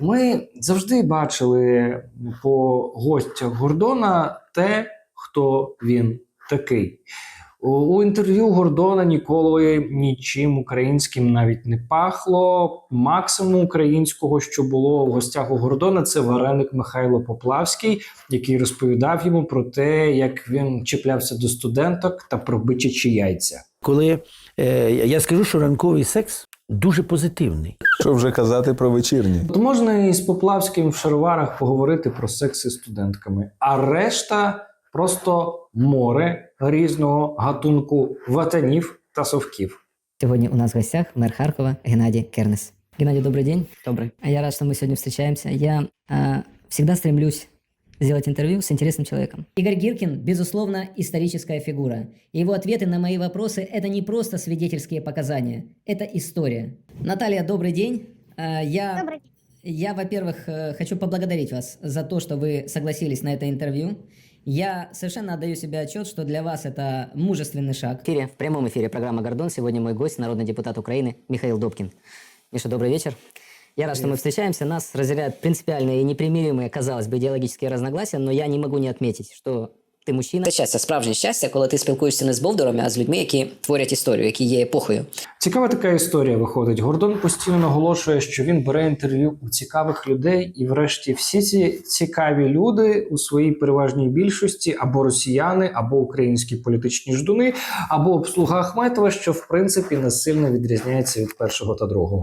Ми завжди бачили по гостях Гордона те, хто він такий. У, інтерв'ю Гордона ніколи нічим українським навіть не пахло. Максимум українського, що було в гостях у Гордона, це вареник Михайло Поплавський, який розповідав йому про те, як він чіплявся до студенток та про бичачі яйця. Коли е, я скажу, що ранковий секс дуже позитивний. Що вже казати про вечірні? То можна і з Поплавським в шароварах поговорити про секс із студентками, а решта просто море різного гатунку ватанів та совків. Сегодня у нас в гостях мэр Харкова Геннадий Кернес. Геннадий, добрый день. Добрый. Я рад, что мы сегодня встречаемся. Я а, всегда стремлюсь сделать интервью с интересным человеком. Игорь Гиркин, безусловно, историческая фигура. Его ответы на мои вопросы – это не просто свидетельские показания, это история. Наталья, добрый день. А, Я, Добрый день. я, во-первых, э, хочу поблагодарить вас за то, что вы согласились на это интервью. Я совершенно отдаю себе отчет, что для вас это мужественный шаг. В эфире, в прямом эфире программа «Гордон». Сегодня мой гость, народный депутат Украины Михаил Добкин. Миша, добрый вечер. Я рад, что мы встречаемся. Нас разделяют принципиальные и непримиримые, казалось бы, идеологические разногласия, но я не могу не отметить, что ты мужчина. Це щастя, справжнє щастя, коли ти спілкуєшся не з бовдорами, а з людьми, які творять історію, які є епохою. Цікава така історія виходить. Гордон постійно наголошує, що він бере інтерв'ю у цікавих людей, і, врешті, всі ці цікаві люди у своїй переважній більшості або росіяни, або українські політичні ждуни, або обслуга Ахметова, що в принципі не сильно відрізняється від першого та другого.